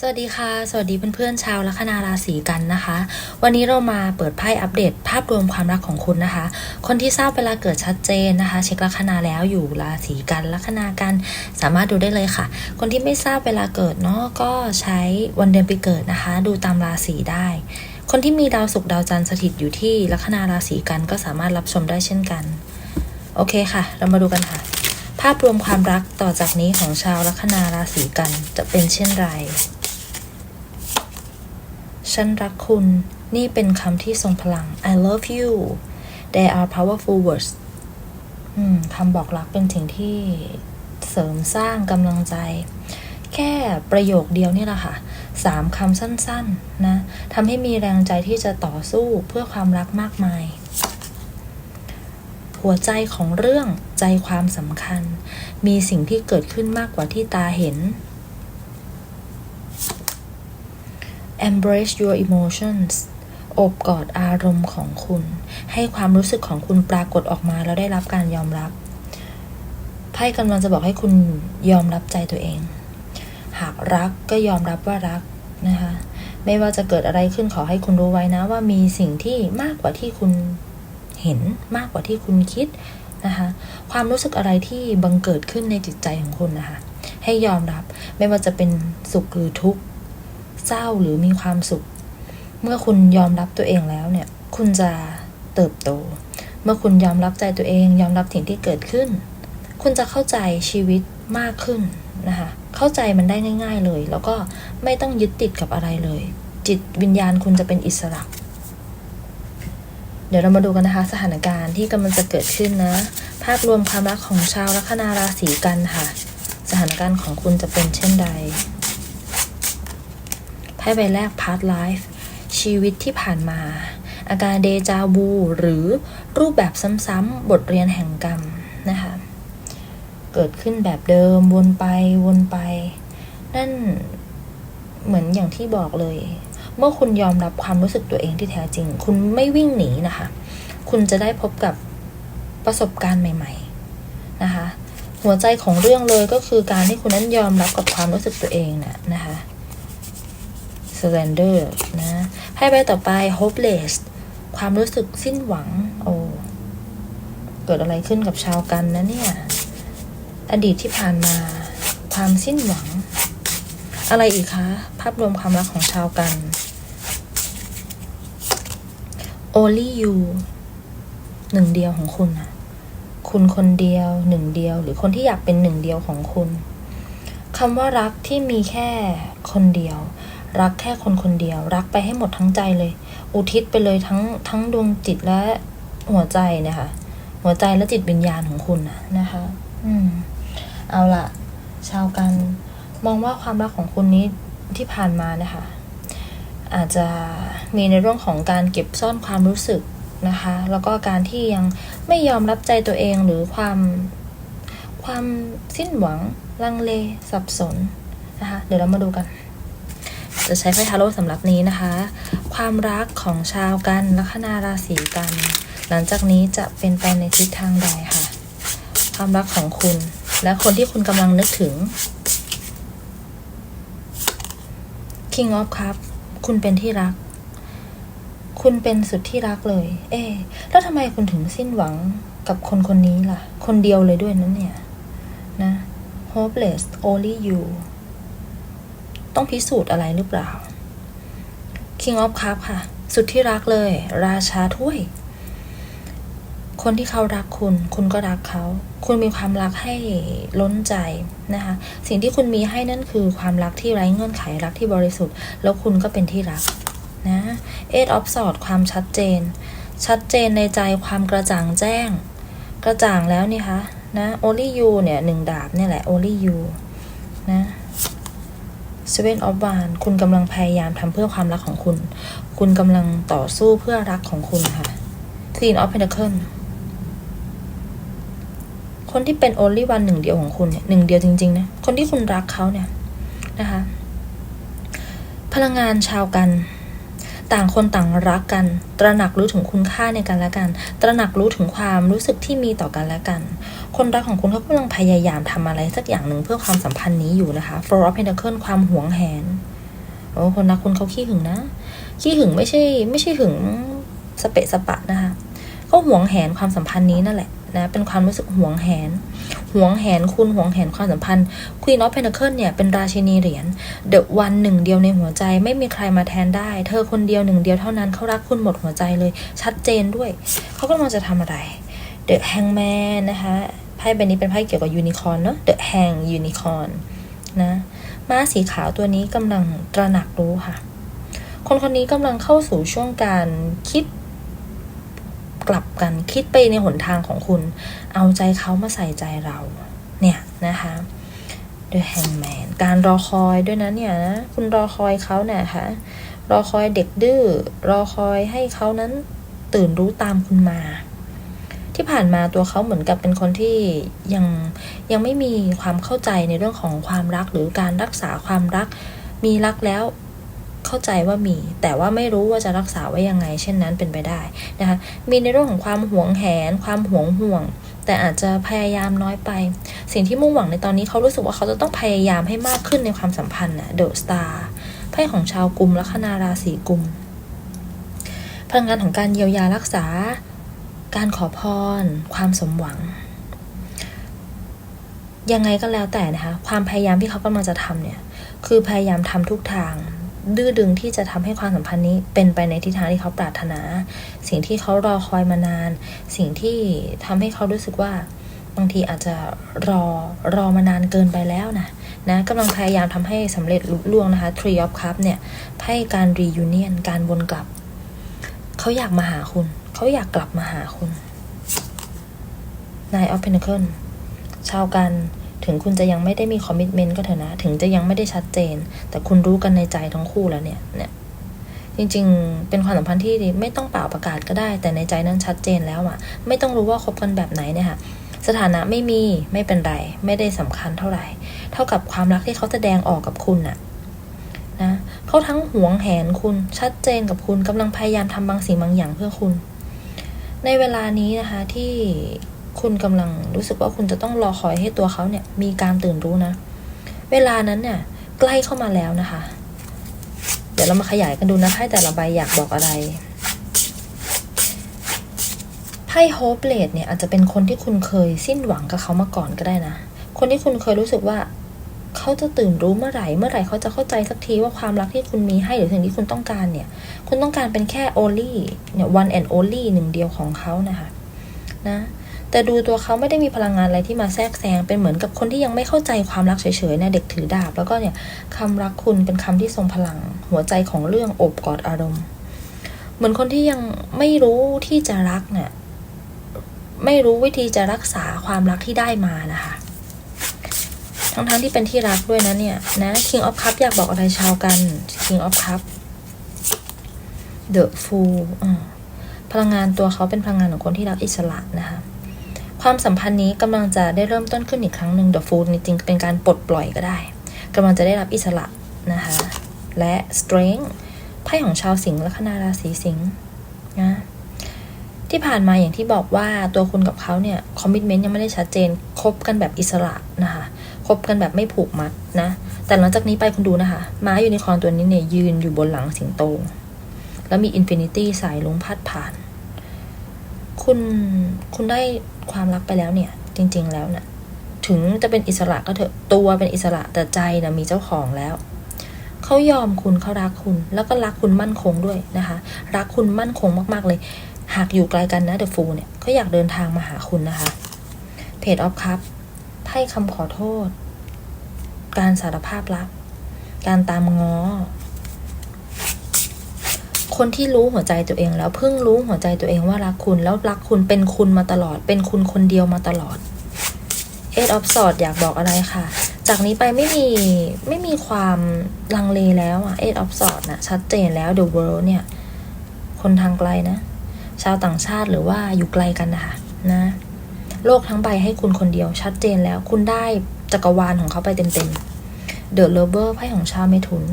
สวัสดีค่ะ สวัสดีเพื่อนๆชาวลัคนาราศีกันนะคะ วันนี้เรามาเปิดไพ่อัปเดต ภาพรวมความรักของคุณนะคะ คนที่ทราบเวลาเกิดชัดเจนนะคะ เช็คลัคนาแล้วอยู่ราศีกันลัคนากัน สามารถดูได้เลยค่ะ คนที่ไม่ทราบเวลาเกิดเนาะก็ใช้วันเดือนปีเกิดนะคะ ดูตามราศีได้ คนที่มีดาวศุกร์ดาวจันทร์สถิตอยู่ที่ลัคนาราศีกันก็สามารถรับชมได้เช่นกัน โอเคค่ะ เรามาดูกันค่ะ ภาพรวมความรักต่อจากนี้ของชาวลัคนาราศีกันจะเป็นเช่นไร ฉันรักคุณ นี่เป็นคำที่ทรงพลัง I love you they are powerful words คำบอกรักเป็นสิ่งที่เสริมสร้างกำลังใจ แค่ประโยคเดียวนี่แหละค่ะสามคำสั้นๆนะทำให้มีแรงใจที่จะต่อสู้เพื่อความรักมากมาย หัวใจของเรื่องใจความสำคัญ มีสิ่งที่เกิดขึ้นมากกว่าที่ตาเห็น embrace your emotions โอบกอดอารมณ์ของคุณ ให้ความรู้สึกของคุณปรากฏออกมาแล้วได้รับการยอมรับ ไพ่กำลังจะบอกให้คุณยอมรับใจตัวเอง หากรักก็ยอมรับว่ารักนะคะ ไม่ว่าจะเกิดอะไรขึ้นขอให้คุณรู้ไว้นะ ว่ามีสิ่งที่มากกว่าที่คุณเห็นมากกว่าที่คุณคิดนะคะ ความรู้สึกอะไรที่บังเกิดขึ้นในจิตใจของคุณนะคะ ให้ยอมรับไม่ว่าจะเป็นสุขหรือทุกข์ เศร้าหรือมีความสุข เมื่อคุณยอมรับตัวเองแล้วเนี่ย คุณจะเติบโต เมื่อคุณยอมรับใจตัวเอง ยอมรับสิ่งที่เกิดขึ้น คุณจะเข้าใจชีวิตมากขึ้นนะคะ เข้าใจมันได้ง่าย ๆเลย แล้วก็ไม่ต้องยึดติดกับอะไรเลย จิตวิญญาณคุณจะเป็นอิสระเดี๋ยวเรามาดูกันนะคะ สถานการณ์ที่กำลังจะเกิดขึ้นนะ ภาพรวมความรักของชาวลัคนาราศีกันค่ะ สถานการณ์ของคุณจะเป็นเช่นใด ไพ่ใบแรก past life ชีวิตที่ผ่านมา อาการเดจาวูหรือรูปแบบซ้ำๆบทเรียนแห่งกรรมนะคะเกิดขึ้นแบบเดิมวนไปวนไป นั่นเหมือนอย่างที่บอกเลย เมื่อคุณยอมรับความรู้สึกตัวเองที่แท้จริง คุณไม่วิ่งหนีนะคะ คุณจะได้พบกับประสบการณ์ใหม่ ๆนะคะ หัวใจของเรื่องเลยก็คือการที่คุณนั้นยอมรับกับความรู้สึกตัวเองนะนะคะ surrender นะไพ่ใบต่อไป hopeless ความรู้สึกสิ้นหวัง โอ้ เกิดอะไรขึ้นกับชาวกันนะเนี่ย อดีตที่ผ่านมา ความสิ้นหวัง อะไรอีกคะ ภาพรวมความรักของชาวกัน only you หนึ่งเดียวของคุณนะคุณคนเดียวหนึ่งเดียว หรือคนที่อยากเป็นหนึ่งเดียวของคุณคำว่ารักที่มีแค่คนเดียว รักแค่คนคนเดียว รักไปให้หมดทั้งใจเลย อุทิศไปเลยทั้งทั้งดวงจิตและหัวใจเนี่ยค่ะหัวใจและจิตวิญญาณของคุณนะนะคะ อืม เอาละชาวกันมองว่าความรักของคุณนี้ที่ผ่านมานะคะ อาจจะมีในเรื่องของการเก็บซ่อนความรู้สึกนะคะ แล้วก็การที่ยังไม่ยอมรับใจตัวเองหรือความความสิ้นหวังลังเลสับสนนะคะ เดี๋ยวเรามาดูกัน จะใช้ไพ่ทาโร่สำหรับนี้นะคะ ความรักของชาวกันลัคนาราศีกัน หลังจากนี้จะเป็นไปในทิศทางใดค่ะ ความรักของคุณ และคนที่คุณกำลังนึกถึง King of Cup คุณเป็นที่รัก คุณเป็นสุดที่รักเลย เอ๊แล้วทำไมคุณถึงสิ้นหวังกับคนคนนี้ล่ะ คนเดียวเลยด้วยนั้นเนี่ย นะ hopeless only you ต้องพิสูจน์อะไรหรือเปล่า King of Cup ค่ะ สุดที่รักเลย ราชาถ้วย คนที่เขารักคุณ คุณก็รักเขา คุณมีความรักให้ล้นใจนะคะ สิ่งที่คุณมีให้นั่นคือความรักที่ไร้เงื่อนไขรักที่บริสุทธิ์ แล้วคุณก็เป็นที่รักนะ Eight of Swords ความชัดเจน ชัดเจนในใจความกระจ่างแจ้ง กระจ่างแล้วนี่คะนะ only you เนี่ยหนึ่งดาบเนี่ยแหละ only you นะ Seven of Wands คุณกำลังพยายามทำเพื่อความรักของคุณ คุณกำลังต่อสู้เพื่อรักของคุณค่ะ Queen of Pentacles คนที่เป็น only one หนึ่งเดียวของคุณเนี่ยหนึ่งเดียวจริง ๆ นะ คนที่คุณรักเขาเนี่ยนะคะ พลังงานชาวกัน ต่างคนต่างรักกัน ตระหนักรู้ถึงคุณค่าในกันและกัน ตระหนักรู้ถึงความรู้สึกที่มีต่อกันและกัน คนรักของคุณเขากำลังพยายามทำอะไรสักอย่างหนึ่งเพื่อความสัมพันธ์นี้อยู่นะคะ Four of Pentacles ความหวงแหนโอ้คนรักคุณเขาขี้หึงนะ ขี้หึงไม่ใช่ ไม่ใช่หึงสเปะสปะนะคะเขาหวงแหนความสัมพันธ์นี้นั่นแหละนะเป็นความรู้สึกหวงแหนหวงแหนคุณหวงแหนความสัมพันธ์ Queen of Pentacles เนี่ยเป็นราชินีเหรียญ The One หนึ่งเดียวในหัวใจไม่มีใครมาแทนได้ เธอคนเดียวหนึ่งเดียวเท่านั้นเขารักคุณหมดหัวใจเลย ชัดเจนด้วย เขากำลังจะทำอะไร The Hangman นะคะ ไพ่ใบนี้เป็นไพ่เกี่ยวกับยูนิคอร์นเนาะ The Hang Unicorn นะม้าสีขาวตัวนี้กำลังตระหนักรู้ค่ะ คนคนนี้กำลังเข้าสู่ช่วงการคิดกลับกันคิดไปในหนทางของคุณ เอาใจเขามาใส่ใจเรา เนี่ยนะคะ The Hangman การรอคอยด้วยนะเนี่ยนะคุณรอคอยเขาเนี่ยค่ะ รอคอยเด็กดื้อ รอคอยให้เขานั้นตื่นรู้ตามคุณมา ที่ผ่านมาตัวเขาเหมือนกับเป็นคนที่ยังยังไม่มีความเข้าใจในเรื่องของความรักหรือการรักษาความรัก มีรักแล้วเข้าใจว่ามี แต่ว่าไม่รู้ว่าจะรักษาไว้ยังไง เช่นนั้นเป็นไปได้นะคะมีในเรื่องของความหวงแหน ความหวงห่วง แต่อาจจะพยายามน้อยไป สิ่งที่มุ่งหวังในตอนนี้เขารู้สึกว่าเขาจะต้องพยายามให้มากขึ้นในความสัมพันธ์น่ะเดอะสตาร์ไพ่ของชาวกลุ่มลัคนาราศีกลุ่มพลังงานของการเยียวยารักษา การขอพร ความสมหวัง ยังไงก็แล้วแต่นะคะ ความพยายามที่เขากำลังจะทำเนี่ย คือพยายามทำทุกทาง ดื้อดึงที่จะทำให้ความสัมพันธ์นี้เป็นไปในทิศทางที่เขาปรารถนา สิ่งที่เขารอคอยมานาน สิ่งที่ทำให้เขารู้สึกว่าบางทีอาจจะรอรอมานานเกินไปแล้วนะนะกำลังพยายามทำให้สำเร็จลุล่วงนะคะ Tree of Cups เนี่ยให้การ reunion การวนกลับ เขาอยากมาหาคุณ เขาอยากกลับมาหาคุณ Nine of Pentacles ชาวกันถึงคุณจะยังไม่ได้มีคอมมิชเมนต์ก็เถอะนะ ถึงจะยังไม่ได้ชัดเจน แต่คุณรู้กันในใจทั้งคู่แล้วเนี่ยเนี่ย จริงๆ เป็นความสัมพันธ์ที่ไม่ต้องเปล่าประกาศก็ได้ แต่ในใจนั้นชัดเจนแล้วอะไม่ต้องรู้ว่าคบกันแบบไหนเนี่ยค่ะสถานะไม่มีไม่เป็นไร ไม่ได้สำคัญเท่าไหร่ เท่ากับความรักที่เขาแสดงออกกับคุณน่ะนะเขาทั้งหวงแหนคุณชัดเจนกับคุณกำลังพยายามทำบางสิ่งบางอย่างเพื่อคุณ ในเวลานี้นะคะที่คุณกำลังรู้สึกว่าคุณจะต้องรอคอยให้ตัวเขาเนี่ยมีการตื่นรู้นะ เวลานั้นเนี่ยใกล้เข้ามาแล้วนะคะ เดี๋ยวเรามาขยายกันดูนะไพ่แต่ละใบอยากบอกอะไรไพ่โฮปเลดเนี่ยอาจจะเป็นคนที่คุณเคยสิ้นหวังกับเขามาก่อนก็ได้นะ คนที่คุณเคยรู้สึกว่าเขาจะตื่นรู้เมื่อไหร่ เมื่อไหร่เขาจะเข้าใจสักทีว่าความรักที่คุณมีให้หรือสิ่งที่คุณต้องการเนี่ย คุณต้องการเป็นแค่ only เนี่ย one and only หนึ่งเดียวของเขานะคะนะแต่ดูตัวเขาไม่ได้มีพลังงานอะไรที่มาแทรกแซงเป็นเหมือนกับคนที่ยังไม่เข้าใจความรักเฉยๆนะเด็กถือดาบ แล้วก็เนี่ยคำรักคุณเป็นคำที่ทรงพลัง หัวใจของเรื่องโอบกอดอารมณ์ เหมือนคนที่ยังไม่รู้ที่จะรักเนี่ยไม่รู้วิธีจะรักษาความรักที่ได้มานะคะทั้งๆที่เป็นที่รักด้วยนะเนี่ยนะ King of Cup อยากบอกอะไรชาวกัน King of Cup The Fool พลังงานตัวเขาเป็นพลังงานของคนที่รักอิสระนะคะความสัมพันธ์นี้กำลังจะได้เริ่มต้นขึ้นอีกครั้งหนึ่ง The Fool จริงๆเป็นการปลดปล่อยก็ได้กำลังจะได้รับอิสระนะคะและ Strength ไพ่ของชาวสิงห์และคนาราศีสิงห์นะที่ผ่านมาอย่างที่บอกว่าตัวคุณกับเขาเนี่ยคอมมิชเมนต์ยังไม่ได้ชัดเจนคบกันแบบอิสระนะคะคบกันแบบไม่ผูกมัดนะ แต่หลังจากนี้ไปคุณดูนะคะ ม้ายูนิคอร์นตัวนี้เนี่ยยืนอยู่บนหลังสิงโต แล้วมีอินฟินิตี้สายลุงพัดผ่าน คุณคุณได้ความรักไปแล้วเนี่ย จริง ๆ แล้วเนะ่ยถึงจะเป็นอิสระก็เถอะตัวเป็นอิสระแต่ใจนะมีเจ้าของแล้วเขายอมคุณเขารักคุณ แล้วก็รักคุณมั่นคงด้วยนะคะ รักคุณมั่นคงมาก ๆ เลย หากอยู่ไกลกันนะเดอะฟูเนี่ยเขาอยากเดินทางมาหาคุณนะคะเพจออฟคัพไพ่คำขอโทษ การสารภาพรัก การตามง้อ คนที่รู้หัวใจตัวเองแล้วเพิ่งรู้หัวใจตัวเองว่ารักคุณแล้วรักคุณเป็นคุณมาตลอด เป็นคุณคนเดียวมาตลอดเอ็ดออฟสอดอยากบอกอะไรค่ะ จากนี้ไปไม่มีไม่มีความลังเลแล้วอะเอ็ดออฟสอดนะชัดเจนแล้ว The World เนี่ย คนทางไกลนะ ชาวต่างชาติหรือว่าอยู่ไกลกันนะคะนะ โลกทั้งใบให้คุณคนเดียวชัดเจนแล้ว คุณได้จักรวาลของเขาไปเต็มๆเดอะเลเบอร์ไพ่ของชาวเมถุน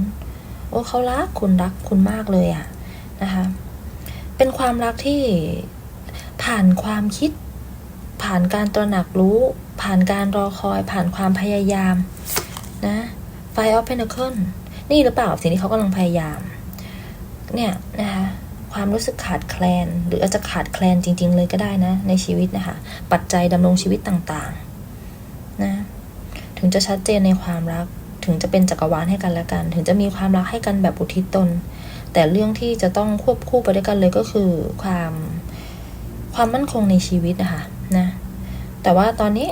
โอ้เขารักคุณรักคุณมากเลยอะ นะคะ เป็นความรักที่ผ่านความคิด ผ่านการตระหนักรู้ ผ่านการรอคอย ผ่านความพยายามนะ Five of Pentacles นี่หรือเปล่าสิ่งที่เขากำลังพยายาม เนี่ยนะคะความรู้สึกขาดแคลน หรืออาจจะขาดแคลนจริง ๆ เลยก็ได้นะ ในชีวิตนะคะ ปัจจัยดำรงชีวิตต่างๆนะถึงจะชัดเจนในความรัก ถึงจะเป็นจักรวาลให้กันและกัน ถึงจะมีความรักให้กันแบบอุทิศตน แต่เรื่องที่จะต้องควบคู่ไปด้วยกันเลยก็คือความความมั่นคงในชีวิตนะคะนะแต่ว่าตอนนี้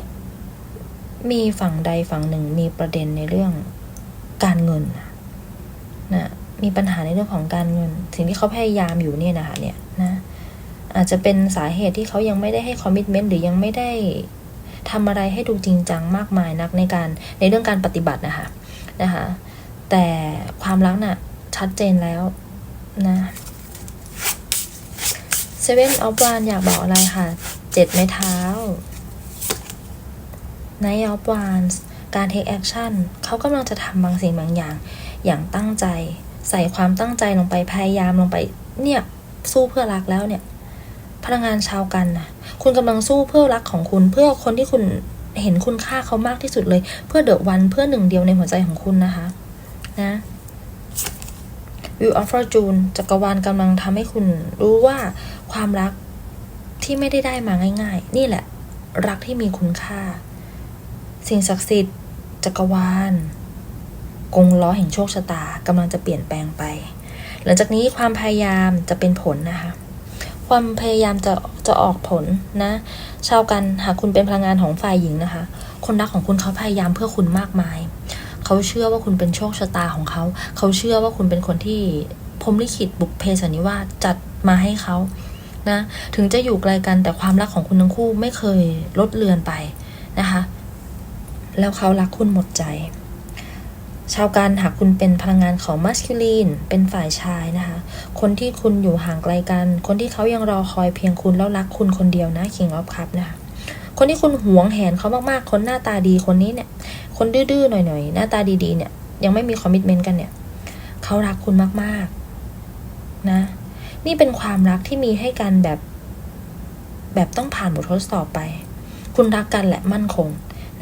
มีฝั่งใดฝั่งหนึ่งมีประเด็นในเรื่องการเงินนะมีปัญหาในเรื่องของการเงิน สิ่งที่เขาพยายามอยู่เนี่ยนะคะเนี่ยนะอาจจะเป็นสาเหตุที่เขายังไม่ได้ให้คอมมิชเมนต์หรือยังไม่ได้ทำอะไรให้ดูจริงจังมากมายนักในการในเรื่องการปฏิบัตินะคะนะคะ แต่ความรักน่ะชัดเจนแล้ว นะเซเว่นออฟวานอยากบอกอะไรค่ะเจ็ดไม้เท้า Night of Wands การ take action เขากำลังจะทำบางสิ่งบางอย่าง อย่างตั้งใจ ใส่ความตั้งใจลงไปพยายามลงไป เนี่ยสู้เพื่อรักแล้วเนี่ย พลังงานชาวกันนะคุณกำลังสู้เพื่อรักของคุณ เพื่อคนที่คุณเห็นคุณค่าเขามากที่สุดเลย เพื่อเดอะวันเพื่อหนึ่งเดียวในหัวใจของคุณนะคะ นะ View of Fortune จักรวาลกำลังทำให้คุณรู้ว่าความรักที่ไม่ได้ได้มาง่าย ๆ นี่แหละ รักที่มีคุณค่า สิ่งศักดิ์สิทธิ์ จักรวาล กงล้อแห่งโชคชะตากำลังจะเปลี่ยนแปลงไป หลังจากนี้ความพยายามจะเป็นผลนะคะ ความพยายามจะจะออกผลนะ ชาวกันหากคุณเป็นพลังงานของฝ่ายหญิงนะคะ คนรักของคุณเขาพยายามเพื่อคุณมากมาย เขาเชื่อว่าคุณเป็นโชคชะตาของเขา เขาเชื่อว่าคุณเป็นคนที่พรมลิขิตบุพเพสันิวาสจัดมาให้เขานะ ถึงจะอยู่ไกลกันแต่ความรักของคุณทั้งคู่ไม่เคยลดเลือนไปนะคะ แล้วเขารักคุณหมดใจ ชาวการหากคุณเป็นพลังงานของมัสคิลีน เป็นฝ่ายชายนะคะ คนที่คุณอยู่ห่างไกลกัน คนที่เขายังรอคอยเพียงคุณแล้วรักคุณคนเดียวนะ King of Cup นะคะคนที่คุณหวงแหนเขามากๆ คนหน้าตาดีคนนี้เนี่ย คนดื้อๆหน่อยๆ หน้าตาดีๆ เนี่ย ยังไม่มีคอมมิชเมนต์กันเนี่ย เขารักคุณมากๆ นะ นี่เป็นความรักที่มีให้กันแบบ แบบต้องผ่านบททดสอบไป คุณรักกันแหละมั่นคง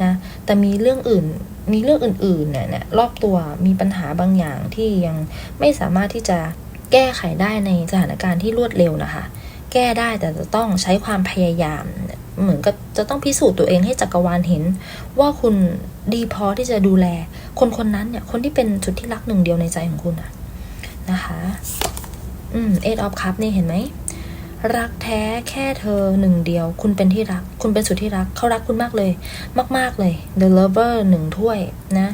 นะ แต่มีเรื่องอื่น มีเรื่องอื่นๆ เนี่ยเนี่ยรอบตัวมีปัญหาบางอย่างที่ยังไม่สามารถที่จะแก้ไขได้ในสถานการณ์ที่รวดเร็วนะคะ แก้ได้แต่จะต้องใช้ความพยายาม เหมือนกับจะต้องพิสูจน์ตัวเองให้จักรวาลเห็น ว่าคุณดีพอที่จะดูแล คนคนนั้นเนี่ย คนที่เป็นสุดที่รักหนึ่งเดียวในใจของคุณอะนะคะ อืมเอ็ดออฟคัพนี่เห็นไหมรักแท้แค่เธอหนึ่งเดียว คุณเป็นที่รัก คุณเป็นสุดที่รักเขารักคุณมากเลย มาก ๆเลย The Lover หนึ่งถ้วยนะ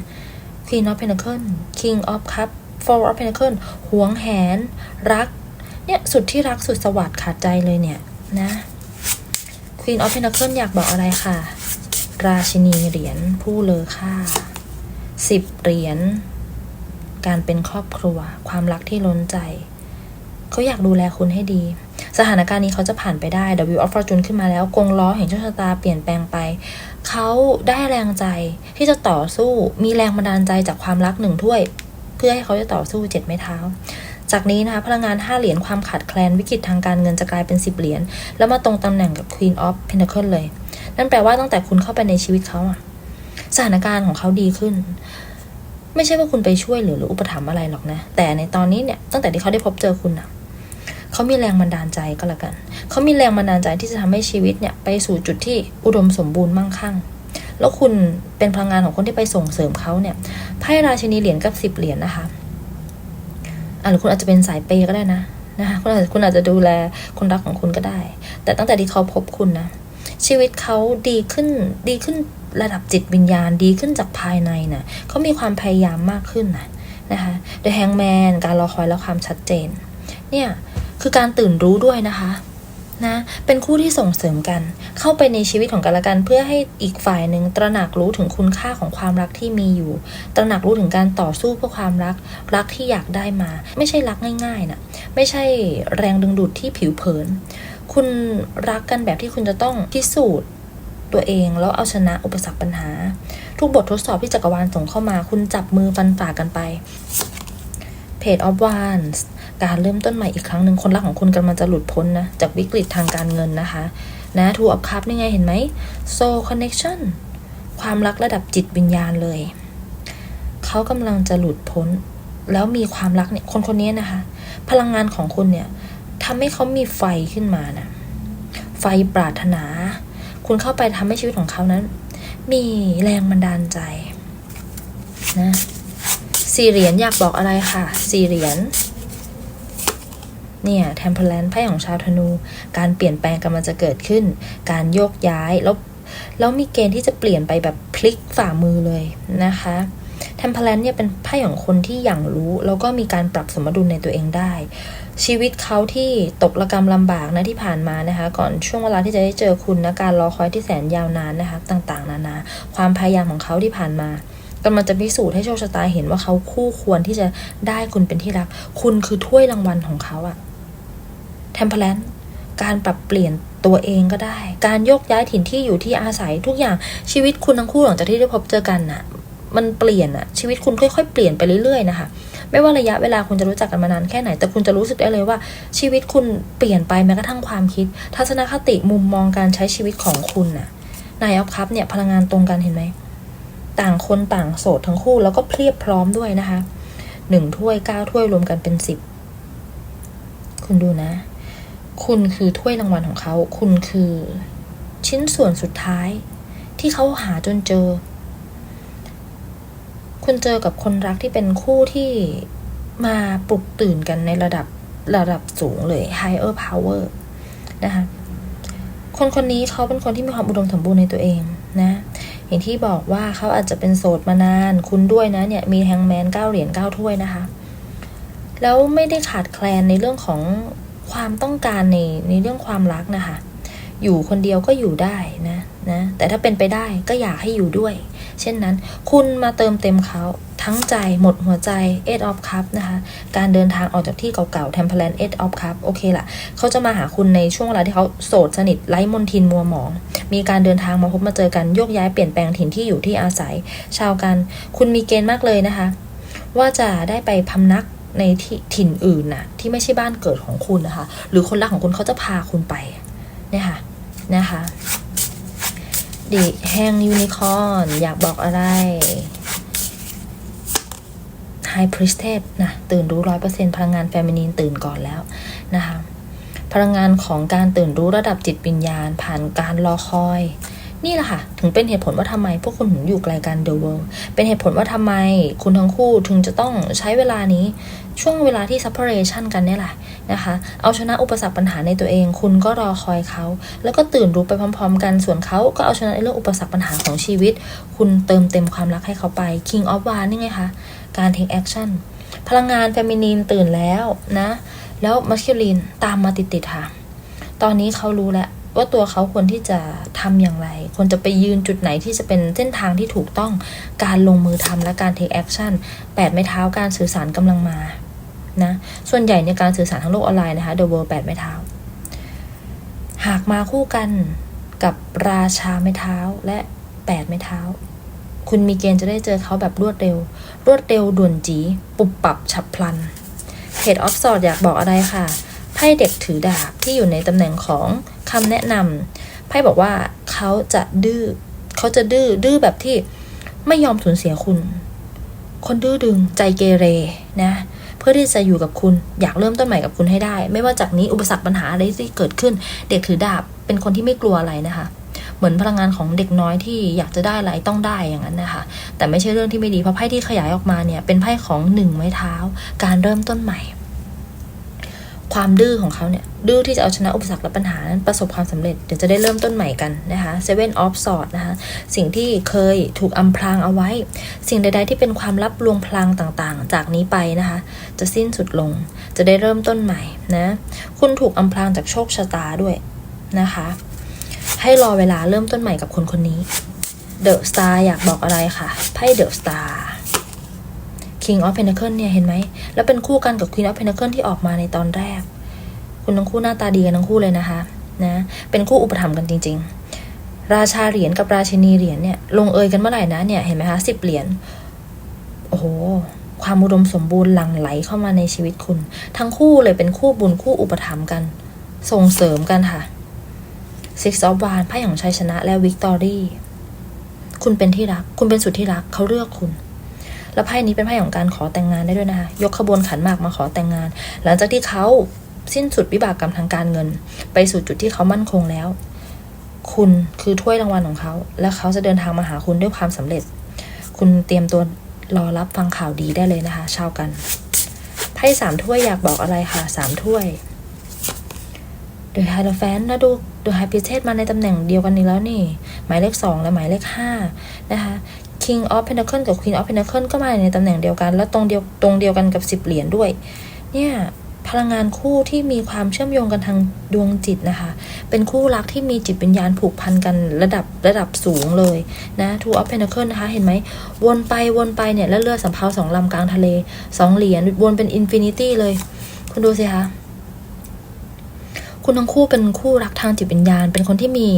Queen of Pentacle King of Cup Four of Pentacle หวงแหน รัก เนี่ย สุดที่รักสุดสวัสดิ์ขาดใจเลยเนี่ยนะ Queen of Pentacles อยากบอกอะไรค่ะ ราชินีเหรียญผู้เลอค่าสิบเหรียญการเป็นครอบครัว ความรักที่ล้นใจ เขาอยากดูแลคุณให้ดี สถานการณ์นี้เขาจะผ่านไปได้ W of Fortune ขึ้นมาแล้วกงล้อแห่งโชคชะตาเปลี่ยนแปลงไป เขาได้แรงใจที่จะต่อสู้มีแรงบันดาลใจจากความรักหนึ่งถ้วย เพื่อให้เขาจะต่อสู้เจ็ดไม้เท้า จากนี้นะคะพลังงานห้าเหรียญความขาดแคลนวิกฤตทางการเงินจะกลายเป็นสิบเหรียญแล้วมาตรงตำแหน่งกับ Queen of Pentacles เลย นั่นแปลว่าตั้งแต่คุณเข้าไปในชีวิตเขาอะสถานการณ์ของเขาดีขึ้น ไม่ใช่ว่าคุณไปช่วยหลือหรืออุปถัมภ์อะไรหรอกนะ แต่ในตอนนี้เนี่ยตั้งแต่ที่เขาได้พบเจอคุณอะเขามีแรงบันดาลใจก็แล้วกัน เขามีแรงบันดาลใจที่จะทำให้ชีวิตเนี่ยไปสู่จุดที่อุดมสมบูรณ์มั่งคั่ง แล้วคุณเป็นพลังงานของคนที่ไปส่งเสริมเขาเนี่ย ไพ่ราชินีเหรียญกับสิบเหรียญนะคะ หรือคุณอาจจะเป็นสายเปย์ก็ได้นะนะคะคุณอาจคุณอาจจะดูแลคนรักของคุณก็ได้ แต่ตั้งแต่ที่เขาพบคุณนะชีวิตเขาดีขึ้นดีขึ้นระดับจิตวิญญาณดีขึ้นจากภายในนะเขามีความพยายามมากขึ้นนะนะคะ The Hangman การรอคอยและความชัดเจนเนี่ยคือการตื่นรู้ด้วยนะคะ นะ เป็นคู่ที่ส่งเสริมกัน เข้าไปในชีวิตของกันและกันเพื่อให้อีกฝ่ายหนึ่งตระหนักรู้ถึงคุณค่าของความรักที่มีอยู่ ตระหนักรู้ถึงการต่อสู้เพื่อความรัก รักที่อยากได้มา ไม่ใช่รักง่ายๆนะไม่ใช่แรงดึงดูดที่ผิวเผิน คุณรักกันแบบที่คุณจะต้องพิสูจน์ตัวเองแล้วเอาชนะอุปสรรคปัญหา ทุกบททดสอบที่จักรวาลส่งเข้ามา คุณจับมือฟันฝ่ากันไป Page of Wands การเริ่มต้นใหม่อีกครั้งหนึ่งคนรักของคุณกำลังจะหลุดพ้นนะ จากวิกฤตทางการเงินนะคะ นะ Two of Cups นี่ไงเห็นไหม Soul Connection ความรักระดับจิตวิญญาณเลย เขากำลังจะหลุดพ้น แล้วมีความรักเนี่ย คนคนนี้นะคะ พลังงานของคุณเนี่ยทำให้เขามีไฟขึ้นมานะไฟปรารถนา คุณเข้าไปทำให้ชีวิตของเขานั้น มีแรงบันดาลใจ นะ สี่เหรียญอยากบอกอะไรค่ะสี่เหรียญเนี่ยเทมเพลนไพ่ของชาวธนู การเปลี่ยนแปลงกำลังจะเกิดขึ้น การโยกย้าย แล้วแล้วมีเกณฑ์ที่จะเปลี่ยนไปแบบพลิกฝ่ามือเลยนะคะเทมเพลนเนี่ยเป็นไพ่ของคนที่อย่างรู้ แล้วก็มีการปรับสมดุลในตัวเองได้ ชีวิตเขาที่ตกระกรรมลำบากนะที่ผ่านมานะคะ ก่อนช่วงเวลาที่จะได้เจอคุณนะการรอคอยที่แสนยาวนานนะคะ ต่างๆ นานา ความพยายามของเขาที่ผ่านมา กำลังจะพิสูจน์ให้โชคชะตาเห็นว่าเขาคู่ควรที่จะได้คุณเป็นที่รัก คุณคือถ้วยรางวัลของเขาอะเทมเพลนการปรับเปลี่ยนตัวเองก็ได้ การโยกย้ายถิ่นที่อยู่ที่อาศัยทุกอย่างชีวิตคุณทั้งคู่หลังจากที่ได้พบเจอกันน่ะ มันเปลี่ยนอะชีวิตคุณค่อยๆเปลี่ยนไปเรื่อยๆนะคะไม่ว่าระยะเวลาคุณจะรู้จักกันมานานแค่ไหน แต่คุณจะรู้สึกได้เลยว่า ชีวิตคุณเปลี่ยนไปแม้กระทั่งความคิด ทัศนคติมุมมองการใช้ชีวิตของคุณน่ะนายออฟคัพเนี่ยพลังงานตรงกันเห็นไหม ต่างคนต่างโสดทั้งคู่แล้วก็เพียบพร้อมด้วยนะคะหนึ่งถ้วยเก้าถ้วยรวมกันเป็นสิบคุณดูนะ คุณคือถ้วยรางวัลของเขา คุณคือชิ้นส่วนสุดท้าย ที่เขาหาจนเจอ คุณเจอกับคนรักที่เป็นคู่ที่มาปลุกตื่นกันในระดับระดับสูงเลย higher power นะคะ คนคนนี้เขาเป็นคนที่มีความอุดมสมบูรณ์ในตัวเองนะ อย่างที่บอกว่าเขาอาจจะเป็นโสดมานาน คุณด้วยนะเนี่ยมีแฮงแมนเก้าเหรียญเก้าถ้วยนะคะ แล้วไม่ได้ขาดแคลนในเรื่องของความต้องการในในเรื่องความรักนะคะ อยู่คนเดียวก็อยู่ได้นะ นะแต่ถ้าเป็นไปได้ก็อยากให้อยู่ด้วย เช่นนั้น คุณมาเติมเต็มเขาทั้งใจหมดหัวใจ eight of cup นะคะการเดินทางออกจากที่เก่าๆ temperance eight of cup โอเคละเขาจะมาหาคุณในช่วงเวลาที่เขาโสดสนิทไร้มนทินมัวหมอง มีการเดินทางมาพบมาเจอกันโยกย้ายเปลี่ยนแปลงถิ่นที่อยู่ที่อาศัย ชาวกัน คุณมีเกณฑ์มากเลยนะคะ ว่าจะได้ไปพำนักในที่ถิ่นอื่นน่ะที่ไม่ใช่บ้านเกิดของคุณนะคะ หรือคนรักของคุณเขาจะพาคุณไปเนี่ยค่ะนะคะ ดิแห้งยูนิคอร์นอยากบอกอะไร High Priestess นะตื่นรู้ร้อยเปอร์เซ็นพลังงานแฟมินีนตื่นก่อนแล้วนะคะ พลังงานของการตื่นรู้ระดับจิตวิญญาณ ผ่านการรอคอย นี่แหละค่ะ ถึงเป็นเหตุผลว่าทำไมพวกคุณถึงอยู่ไกลกัน The World เป็นเหตุผลว่าทำไมคุณทั้งคู่ถึงจะต้องใช้เวลานี้ ช่วงเวลาที่ separation กันเนี่ยแหละนะคะ เอาชนะอุปสรรคปัญหาในตัวเอง คุณก็รอคอยเขา แล้วก็ตื่นรู้ไปพร้อม ๆ กัน ส่วนเขาก็เอาชนะในเรื่องอุปสรรคปัญหาของชีวิต คุณเติมเต็มความรักให้เขาไป King of w a n d นี่ไงคะ การ take action พลังงานเฟมินีนตื่นแล้วนะ แล้วมัสคิลินตามมาติดๆค่ะ ตอนนี้เขารู้แล้วว่าตัวเขาควรที่จะทำอย่างไร ควรจะไปยืนจุดไหนที่จะเป็นเส้นทางที่ถูกต้อง การลงมือทำและการ take action แปดไม้เท้าการสื่อสารกำลังมา นะส่วนใหญ่ในการสื่อสารทั้งโลกออนไลน์นะคะ The World แปดไม้เท้า หากมาคู่กันกับราชาไม้เท้าและแปดไม้เท้า คุณมีเกณฑ์จะได้เจอเขาแบบรวดเร็ว รวดเร็วด่วนจีปุบปับฉับพลันเพจออฟสอดอยากบอกอะไรค่ะไพ่เด็กถือดาบที่อยู่ในตำแหน่งของคำแนะนำไพ่บอกว่าเขาจะดื้อเขาจะดื้อดื้อแบบที่ไม่ยอมสูญเสียคุณ คนดื้อดึงใจเกเรนะ พื่อที่จะอยู่กับคุณอยากเริ่มต้นใหม่กับคุณให้ได้ ไม่ว่าจากนี้อุปสรรคปัญหาอะไรที่เกิดขึ้น เด็กถือดาบเป็นคนที่ไม่กลัวอะไรนะคะ เหมือนพลังงานของเด็กน้อยที่อยากจะได้อะไรต้องได้อย่างนั้นนะคะ แต่ไม่ใช่เรื่องที่ไม่ดีเพราะไพ่ที่ขยายออกมาเนี่ยเป็นไพ่ของหนึ่งไม้เท้า การเริ่มต้นใหม่ ความดื้อของเขาเนี่ย ดื้อที่จะเอาชนะอุปสรรคและปัญหานั้นประสบความสำเร็จ เดี๋ยวจะได้เริ่มต้นใหม่กันนะคะ Seven of Swords นะคะ สิ่งที่เคยถูกอำพรางเอาไว้ สิ่งใด ๆ ที่เป็นความลับลวงพลางต่างๆ จากนี้ไปนะคะ จะสิ้นสุดลง จะได้เริ่มต้นใหม่นะ คุณถูกอำพรางจากโชคชะตาด้วยนะคะ ให้รอเวลาเริ่มต้นใหม่กับคนคนนี้ The Star อยากบอกอะไรค่ะไพ่ The Star King of Pentacle เนี่ยเห็นไหม แล้วเป็นคู่กันกับ Queen of Pentacle ที่ออกมาในตอนแรก คุณทั้งคู่หน้าตาดีกันทั้งคู่เลยนะคะนะเป็นคู่อุปถัมภ์กันจริง ๆ ราชาเหรียญกับราชินีเหรียญเนี่ยลงเอยกันเมื่อไหร่นะเนี่ยเห็นไหมคะสิบเหรียญโอ้โหความอุดมสมบูรณ์หลั่งไหลเข้ามาในชีวิตคุณ ทั้งคู่เลยเป็นคู่บุญคู่อุปถัมภ์กัน ส่งเสริมกันค่ะ Six of Wands ไพ่ของชัยชนะและ Victory คุณเป็นที่รัก คุณเป็นสุดที่รักเขาเลือกคุณ แล้วไพ่นี้เป็นไพ่ของการขอแต่งงานได้ด้วยนะคะยกขบวนขันหมากมาขอแต่งงาน หลังจากที่เขาสิ้นสุดวิบากกรรมทางการเงิน ไปสู่จุดที่เขามั่นคงแล้ว คุณคือถ้วยรางวัลของเขา และเขาจะเดินทางมาหาคุณด้วยความสำเร็จ คุณเตรียมตัวรอรับฟังข่าวดีได้เลยนะคะ ชาวกันไพ่สามถ้วยอยากบอกอะไรค่ะสามถ้วยเดอะไฮโลแฟนนะดูเดอะไฮพิเทสมาในตำแหน่งเดียวกันนี้แล้วนี่ หมายเลขสองและหมายเลขห้านะคะ King of Pentacle กับ Queen of Pentacle ก็มาในตำแหน่งเดียวกัน แล้วตรงเดียวตรงเดียวกันกับสิบเหรียญด้วย เนี่ยพลังงานคู่ที่มีความเชื่อมโยงกันทางดวงจิตนะคะ เป็นคู่รักที่มีจิตวิญญาณผูกพันกันระดับระดับสูงเลยนะ Two of Pentacle นะคะ เห็นไหม วนไปวนไปเนี่ยแล้วเรือสำเภาสองลำกลางทะเลสองเหรียญวนเป็นอินฟินิตี้เลย คุณดูสิคะ คุณทั้งคู่เป็นคู่รักทางจิตวิญญาณ เป็นคนที่มี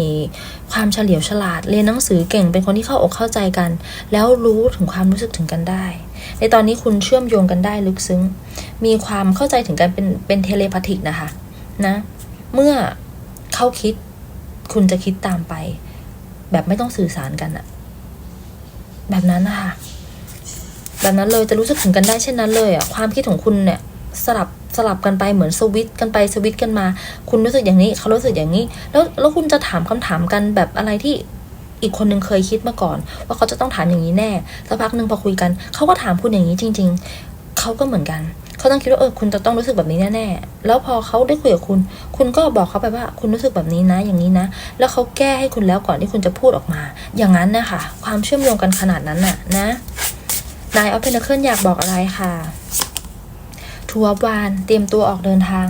ความเฉลียวฉลาด เรียนหนังสือเก่ง เป็นคนที่เข้าอกเข้าใจกัน แล้วรู้ถึงความรู้สึกถึงกันได้ ในตอนนี้คุณเชื่อมโยงกันได้ลึกซึ้ง มีความเข้าใจถึงกันเป็นเป็นเทเลพาธิกนะคะ นะ เมื่อเขาคิด คุณจะคิดตามไป แบบไม่ต้องสื่อสารกันอะแบบนั้นนะคะแบบนั้นเลยจะรู้สึกถึงกันได้เช่นนั้นเลยอะความคิดของคุณเนี่ย สลับสลับกันไปเหมือนสวิตช์กันไปสวิตช์กันมา คุณรู้สึกอย่างนี้เขารู้สึกอย่างนี้ แล้วแล้วคุณจะถามคำถามกันแบบอะไรที่อีกคนนึงเคยคิดมาก่อน ว่าเขาจะต้องถามอย่างนี้แน่สักพักหนึ่งพอคุยกันเขาก็ถามคุณอย่างนี้จริง ๆเขาก็เหมือนกันเขาต้องคิดว่าเออคุณจะต้องรู้สึกแบบนี้แน่ๆแล้วพอเขาได้คุยกับคุณ คุณก็บอกเขาไปว่าคุณรู้สึกแบบนี้นะ อย่างนี้นะ แล้วเขาแก้ให้คุณแล้วก่อนที่คุณจะพูดออกมา อย่างนั้นนะคะความเชื่อมโยงกันขนาดนั้นน่ะนะนายออฟเพนเคิลอยากบอกอะไรค่ะ ทัวร์วาน เตรียมตัวออกเดินทาง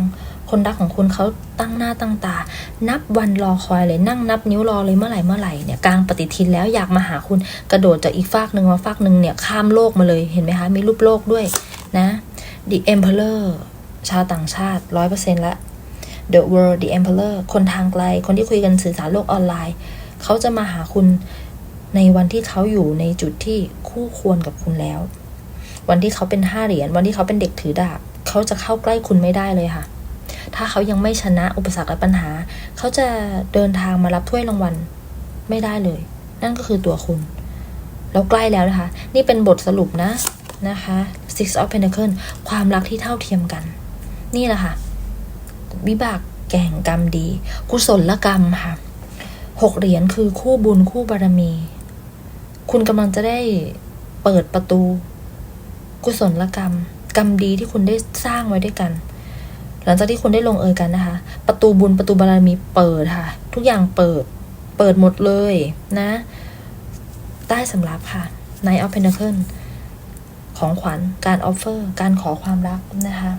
คนรักของคุณเขาตั้งหน้าตั้งตา นับวันรอคอยเลยนั่งนับนิ้วรอเลยเมื่อไหร่เมื่อไหร่เนี่ยกลางปฏิทินแล้วอยากมาหาคุณกระโดดจากอีกฟากหนึ่งมาฟากหนึ่งเนี่ยข้ามโลกมาเลยเห็นไหมคะมีรูปโลกด้วยนะ The Emperor ชาวต่างชาติร้อยเปอร์เซ็นต์ละ The World The Emperor คนทางไกล คนที่คุยกันสื่อสารโลกออนไลน์ เขาจะมาหาคุณในวันที่เขาอยู่ในจุดที่คู่ควรกับคุณแล้ว วันที่เขาเป็นห้าเหรียญวันที่เขาเป็นเด็กถือดาบ เขาจะเข้าใกล้คุณไม่ได้เลยค่ะ ถ้าเขายังไม่ชนะอุปสรรคและปัญหา เขาจะเดินทางมารับถ้วยรางวัลไม่ได้เลย นั่นก็คือตัวคุณ แล้วใกล้แล้วนะคะ นี่เป็นบทสรุปนะนะคะ Six of Pentacles ความรักที่เท่าเทียมกัน นี่แหละค่ะ วิบากแก่งกรรมดี กุศลกรรมค่ะหกเหรียญคือคู่บุญคู่บารมี คุณกำลังจะได้เปิดประตู กุศลกรรม กรรมดีที่คุณได้สร้างไว้ด้วยกัน หลังจากที่คุณได้ลงเอยกันนะคะ ประตูบุญประตูบารมีเปิดค่ะ ทุกอย่างเปิด เปิดหมดเลยนะ ใต้สำรับค่ะ Knight of Pentacles ของขวัญการออฟเฟอร์ การขอความรักนะคะ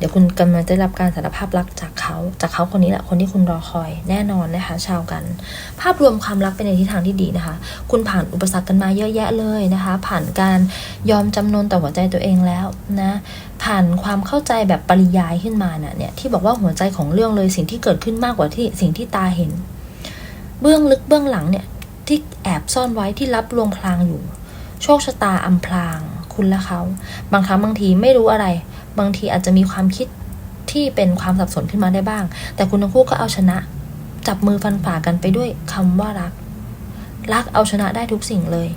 เดี๋ยวคุณกำลังจะรับการสารภาพรักจากเขา จากเขาคนนี้แหละคนที่คุณรอคอยแน่นอนนะคะ ชาวกัน ภาพรวมความรักเป็นในทิศทางที่ดีนะคะ คุณผ่านอุปสรรคกันมาเยอะแยะเลยนะคะ ผ่านการยอมจำนนต่อหัวใจตัวเองแล้วนะผ่านความเข้าใจแบบปริยายขึ้นมาเนี่ย ที่บอกว่าหัวใจของเรื่องเลยสิ่งที่เกิดขึ้นมากกว่าที่สิ่งที่ตาเห็น เบื้องลึกเบื้องหลังเนี่ยที่แอบซ่อนไว้ที่รับลวงพลางอยู่ โชคชะตาอำพราง คุณและเขา บางครั้งบางทีไม่รู้อะไร บางทีอาจจะมีความคิดที่เป็นความสับสนขึ้นมาได้บ้าง แต่คุณทั้งคู่ก็เอาชนะ จับมือฟันฝ่ากันไปด้วยคำว่ารัก รักเอาชนะได้ทุกสิ่งเลย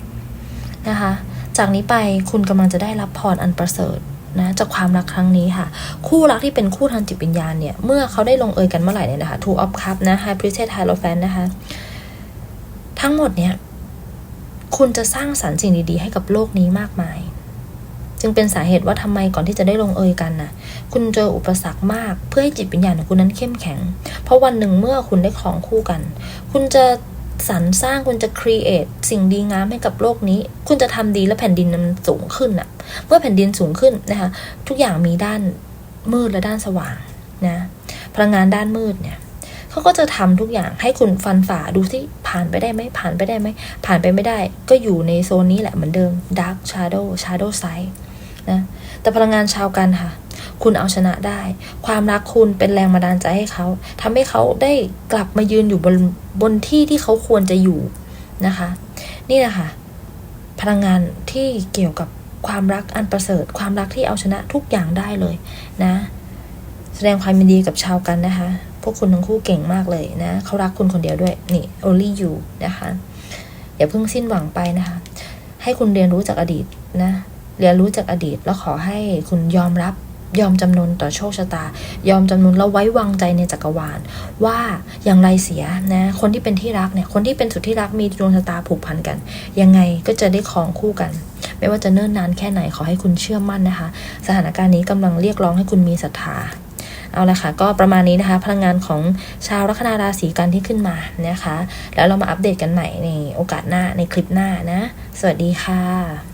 นะคะ จากนี้ไปคุณกำลังจะได้รับพรอันประเสริฐนะจากความรักครั้งนี้ค่ะ คู่รักที่เป็นคู่ทางจิตวิญญาณเนี่ย เมื่อเขาได้ลงเอยกันเมื่อไหร่เนี่ยนะคะ Two of Cups นะ High Priestess high o f f n t นะคะ ทั้งหมดเนี่ย คุณจะสร้างสรรค์สิ่งดีๆ ให้กับโลกนี้มากมาย จึงเป็นสาเหตุว่าทำไมก่อนที่จะได้ลงเอยกันน่ะ คุณเจออุปสรรคมากเพื่อให้จิตวิญญาณของคุณนั้นเข้มแข็ง เพราะวันหนึ่งเมื่อคุณได้ครองคู่กัน คุณจะสรรสร้างคุณจะ create สิ่งดีงามให้กับโลกนี้ คุณจะทำดีและแผ่นดินมันสูงขึ้นน่ะ เมื่อแผ่นดินสูงขึ้นนะคะ ทุกอย่างมีด้านมืดและด้านสว่างนะ พลังงานด้านมืดเนี่ยเขาก็จะทำทุกอย่างให้คุณฟันฝ่าดูสิผ่านไปได้ไหมผ่านไปได้ไหมผ่านไปไม่ได้ ก็อยู่ในโซนนี้แหละเหมือนเดิม dark shadow shadow side นะแต่พลังงานชาวกันค่ะ คุณเอาชนะได้ ความรักคุณเป็นแรงบันดาลใจให้เขาทำให้เขาได้กลับมายืนอยู่บนบนที่ที่เขาควรจะอยู่นะคะ นี่แหละคะ พลังงานที่เกี่ยวกับความรักอันประเสริฐ ความรักที่เอาชนะทุกอย่างได้เลยนะ แสดงความยินดีกับชาวกันนะคะ พวกคุณทั้งคู่เก่งมากเลยนะเขารักคุณคนเดียวด้วยนี่ only you นะคะอย่าเพิ่งสิ้นหวังไปนะคะ ให้คุณเรียนรู้จากอดีตนะ เรียนรู้จากอดีตแล้วขอให้คุณยอมรับยอมจำนนต่อโชคชะตา ยอมจำนนแล้วไว้วางใจในจักรวาล ว่าอย่างไรเสียนะคนที่เป็นที่รักเนี่ยคนที่เป็นสุดที่รักมีดวงชะตาผูกพันกัน ยังไงก็จะได้ครองคู่กัน ไม่ว่าจะเนิ่นนานแค่ไหนขอให้คุณเชื่อมั่นนะคะ สถานการณ์นี้กำลังเรียกร้องให้คุณมีศรัทธาเอาละค่ะ ก็ประมาณนี้นะคะ พลังงานของชาวลัคนาราศีกันที่ขึ้นมานะคะ แล้วเรามาอัปเดตกันใหม่ในโอกาสหน้าในคลิปหน้านะ สวัสดีค่ะ